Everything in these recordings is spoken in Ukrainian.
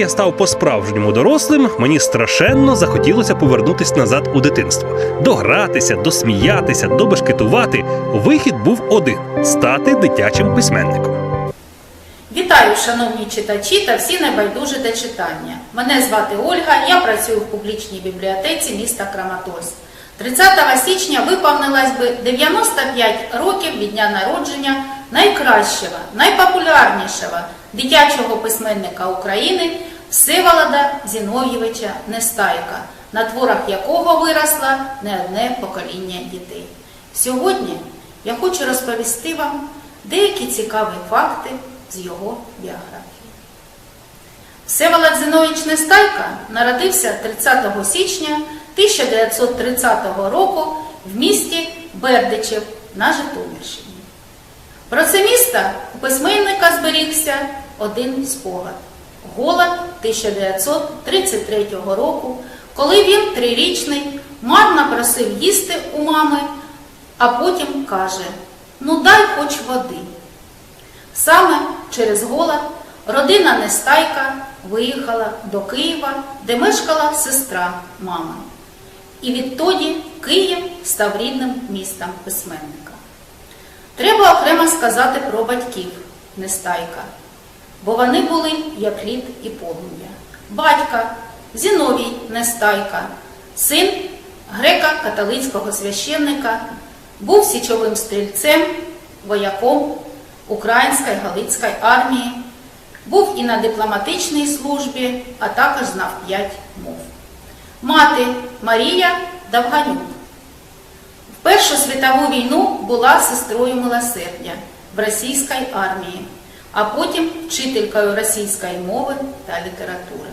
я став по-справжньому дорослим, мені страшенно захотілося повернутися назад у дитинство, догратися, досміятися, добешкетувати. Вихід був один стати дитячим письменником. Вітаю, шановні читачі та всі небайдужі до читання. Мене звати Ольга, я працюю в публічній бібліотеці міста Краматорськ. 30 січня виповнилось би 95 років від дня народження найкращого, найпопулярнішого дитячого письменника України Всеволода Зінов'євича Нестайка, на творах якого виросло не одне покоління дітей. Сьогодні я хочу розповісти вам деякі цікаві факти з його біографії. Всеволод Зинович Нестайка народився 30 січня 1930 року в місті Бердичів на Житомирщині. Про це місто у письменника зберігся один спогад голод 1933 року, коли він трирічний марно просив їсти у мами, а потім каже: Ну дай хоч води. Саме через голод родина Нестайка виїхала до Києва, де мешкала сестра мами. І відтоді Київ став рідним містом письменника. Треба окремо сказати про батьків Нестайка, бо вони були як лід і полум'я. Батька Зіновій Нестайка, син греко-католицького священника, був січовим стрільцем, вояком Української Галицької армії, був і на дипломатичній службі, а також знав п'ять мов. Мати Марія Давганюк. В Першу світову війну була сестрою милосердя в російській армії, а потім вчителькою російської мови та літератури.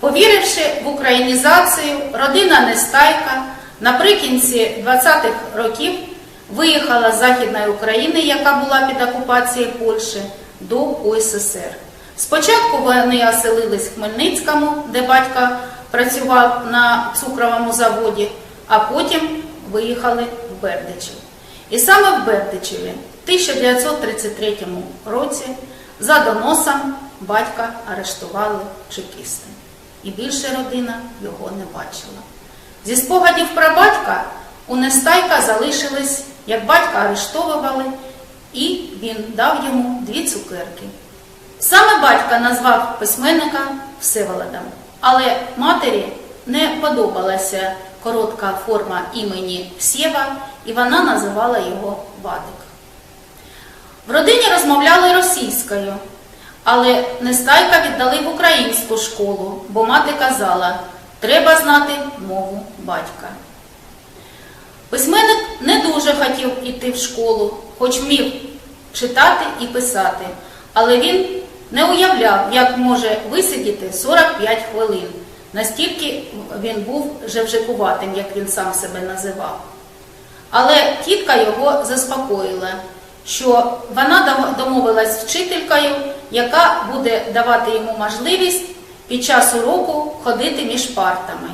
Повіривши в українізацію, родина Нестайка наприкінці 20-х років виїхала з Західної України, яка була під окупацією Польщі, до УССР. Спочатку вони оселились в Хмельницькому, де батько працював на цукровому заводі, а потім виїхали в Бердичів. І саме в Бердичеві 1933 році за доносом батька арештували чекісти. І більше родина його не бачила. Зі спогадів про батька у Нестайка залишились, як батька арештовували, і він дав йому дві цукерки. Саме батька назвав письменника Всеволодом, але матері не подобалася коротка форма імені Сєва, і вона називала його Вадик. В родині розмовляли російською, але Нестайка віддали в українську школу, бо мати казала, треба знати мову батька. Письменник не дуже хотів іти в школу, хоч вмів читати і писати, але він не уявляв, як може висидіти 45 хвилин. Настільки він був жевжикуватим, як він сам себе називав. Але тітка його заспокоїла, що вона домовилась з вчителькою, яка буде давати йому можливість під час уроку ходити між партами.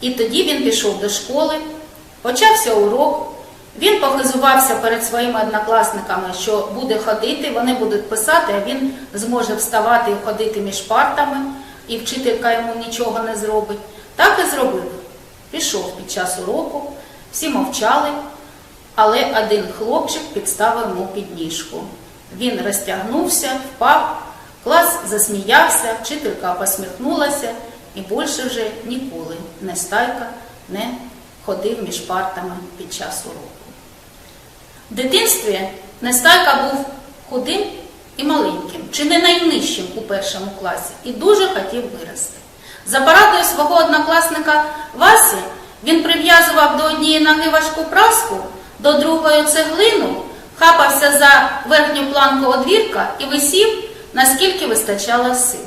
І тоді він пішов до школи, почався урок, він похизувався перед своїми однокласниками, що буде ходити, вони будуть писати, а він зможе вставати і ходити між партами, і вчителька йому нічого не зробить. Так і зробив. Пішов під час уроку, всі мовчали, але один хлопчик підставив йому підніжку. Він розтягнувся, впав, клас засміявся, вчителька посміхнулася і більше вже ніколи Нестайка не ходив між партами під час уроку. В дитинстві Нестайка був худим і маленьким, чи не найнижчим у першому класі, і дуже хотів вирости. За порадою свого однокласника Васі він прив'язував до однієї ноги важку праску, до другої цеглину, хапався за верхню планку одвірка і висів, наскільки вистачало сил.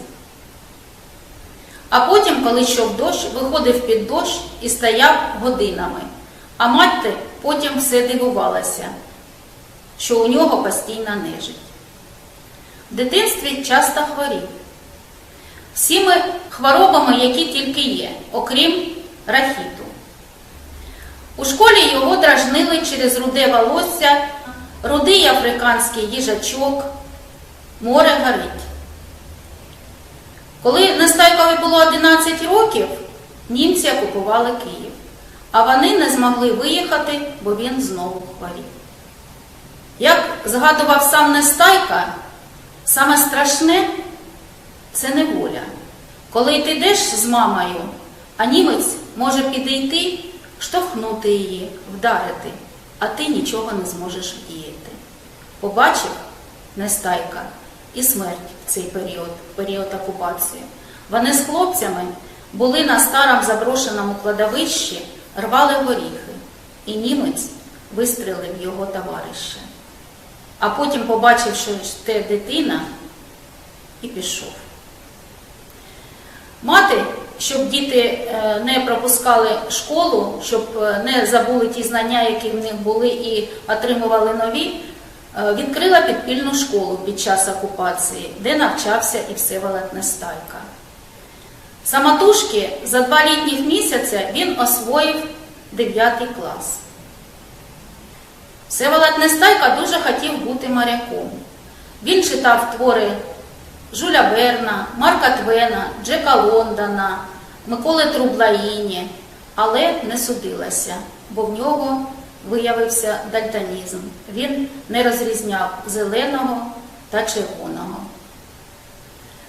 А потім, коли йшов дощ, виходив під дощ і стояв годинами. А мати потім все дивувалася, що у нього постійна нежить. В дитинстві часто хворів. Всіми хворобами, які тільки є, окрім рахіту. У школі його дражнили через руде волосся, рудий африканський їжачок, море горить. Коли Нестайкові було 11 років, німці окупували Київ, а вони не змогли виїхати, бо він знову хворів. Як згадував сам Нестайка, саме страшне це неволя. Коли ти йдеш з мамою, а німець може підійти, штовхнути її, вдарити, а ти нічого не зможеш вдіяти. Побачив Нестайка і смерть в цей період, період окупації. Вони з хлопцями були на старому заброшеному кладовищі, рвали горіхи, і німець вистрелив його товариша. А потім побачив, що це дитина, і пішов. Мати, щоб діти е, не пропускали школу, щоб е, не забули ті знання, які в них були, і отримували нові, е, відкрила підпільну школу під час окупації, де навчався і Всеволод Нестайка. Самотужки за два літніх місяця він освоїв 9 клас. Всеволод Нестайка дуже хотів бути моряком. Він читав твори Жуля Верна, Марка Твена, Джека Лондона, Миколи Трублаїні, але не судилася, бо в нього виявився дальтонізм. Він не розрізняв зеленого та червоного.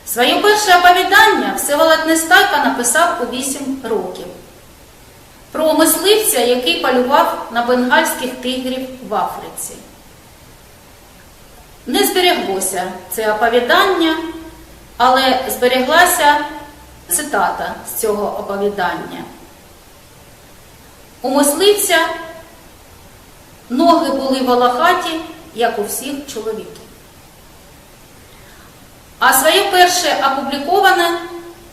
Своє перше оповідання Всеволод Нестайка написав у 8 років про мисливця, який полював на бенгальських тигрів в Африці. Не збереглося це оповідання, але збереглася цитата з цього оповідання. У мисливця ноги були волохаті, як у всіх чоловіків. А своє перше опубліковане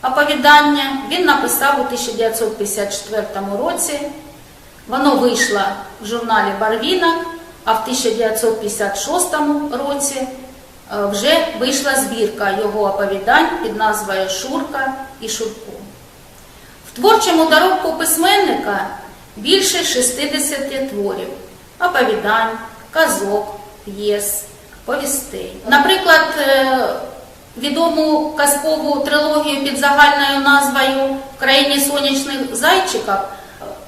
оповідання він написав у 1954 році. Воно вийшло в журналі Барвінок, а в 1956 році вже вийшла збірка його оповідань під назвою Шурка і Шурко. В творчому доробку письменника більше 60 творів, оповідань, казок, п'єс, повістей. Наприклад, е, відому казкову трилогію під загальною назвою В країні сонячних зайчиків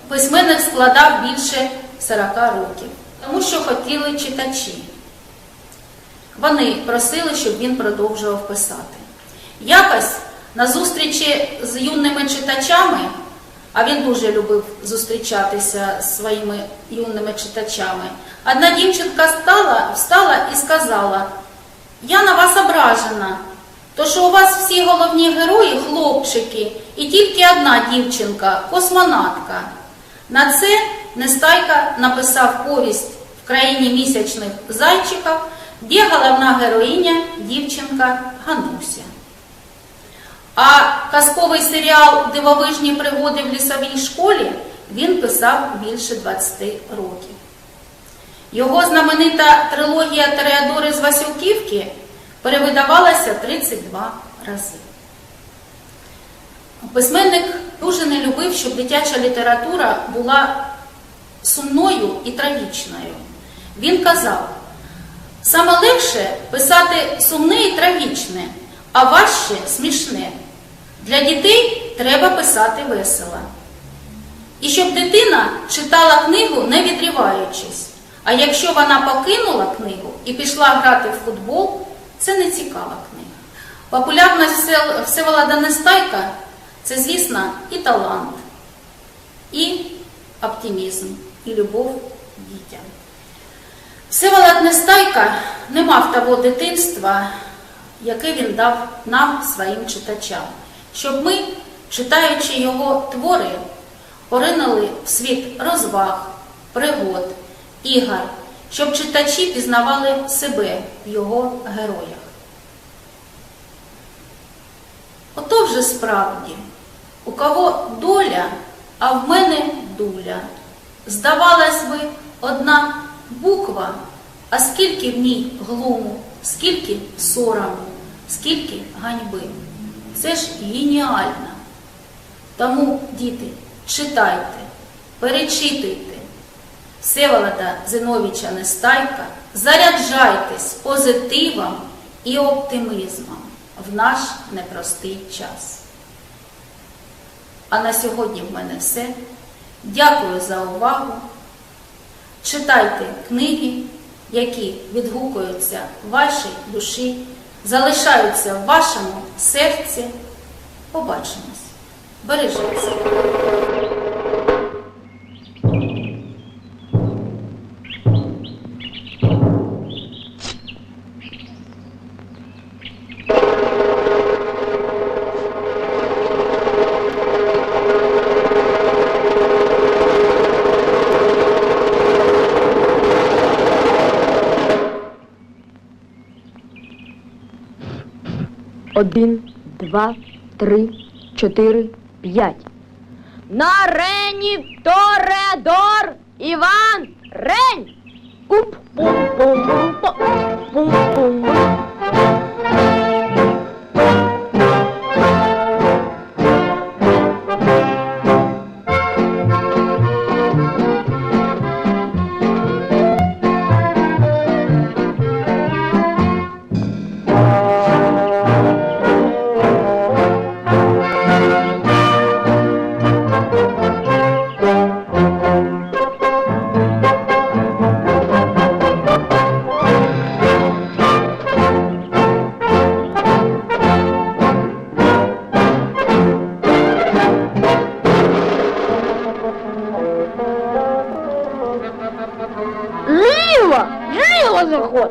письменник складав більше 40 років, тому що хотіли читачі. Вони просили, щоб він продовжував писати. Якось на зустрічі з юними читачами, а він дуже любив зустрічатися з своїми юними читачами, одна дівчинка стала, встала і сказала: Я на вас ображена, то що у вас всі головні герої хлопчики, і тільки одна дівчинка, космонавтка. На це Нестайка написав повість в країні місячних зайчиків, де головна героїня дівчинка Гануся. А казковий серіал Дивовижні пригоди в лісовій школі він писав більше 20 років. Його знаменита трилогія Тореадори з Васюківки перевидавалася 32 рази. Письменник дуже не любив, щоб дитяча література була сумною і трагічною. Він казав, саме легше писати сумне і трагічне, а важче смішне. Для дітей треба писати весело. І щоб дитина читала книгу, не відриваючись. А якщо вона покинула книгу і пішла грати в футбол, це не цікава книга. Популярність Всев- Всеволода Нестайка це, звісно, і талант, і оптимізм, і любов дітям. Всеволод Нестайка не мав того дитинства, яке він дав нам, своїм читачам, щоб ми, читаючи його твори, поринули в світ розваг, пригод, ігор, щоб читачі пізнавали себе в його героях. Ото вже справді, у кого доля, а в мене дуля. Здавалось би, одна буква, а скільки в ній глуму, скільки сорому, скільки ганьби. Це ж геніально. Тому, діти, читайте, перечитуйте. Всеволода Зиновича Нестайка, заряджайтесь позитивом і оптимізмом. в наш непростий час. А на сьогодні в мене все. Дякую за увагу. Читайте книги, які відгукуються вашій душі, залишаються в вашому серці. Побачимось. Бережіть Один, два, три, чотири, п'ять. На рені Торедор Іван Рень! Уп Зліва заход!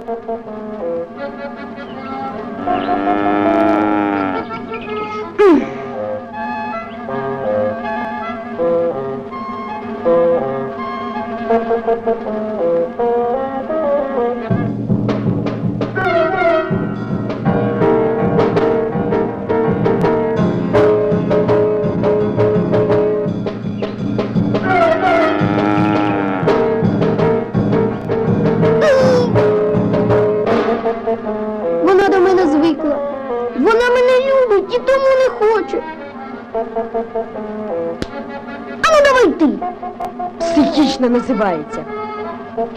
Психічно називається.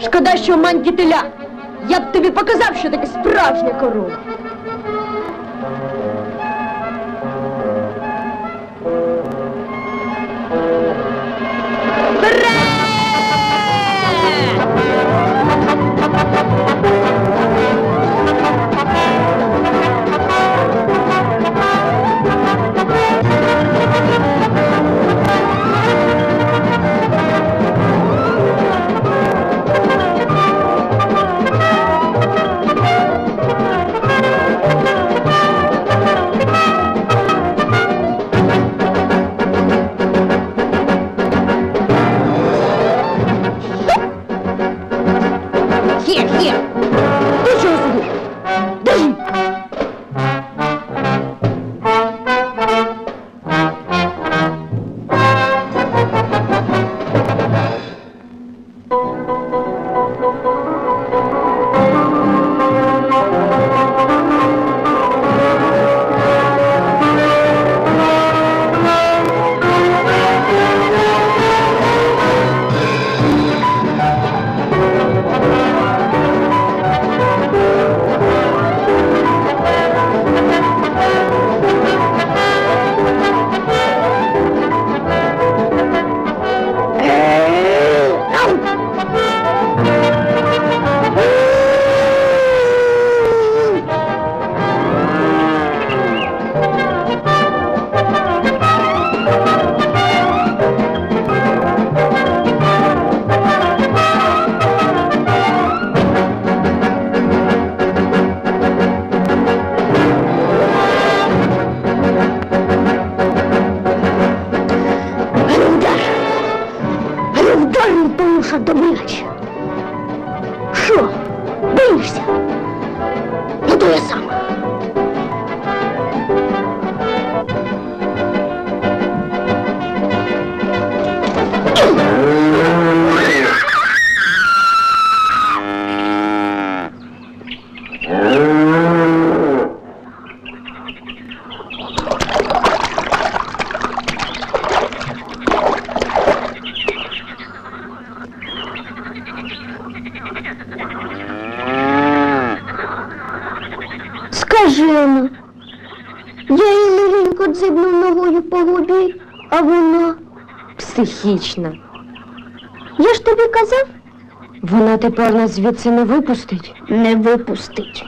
Шкода, що маньки теля. Я б тобі показав, що таке справжня корова. Йому, Я їй легенько дзибнув ногою по губі, а вона. Психічна. Я ж тобі казав, Вона тепер нас звідси не випустить. не випустить.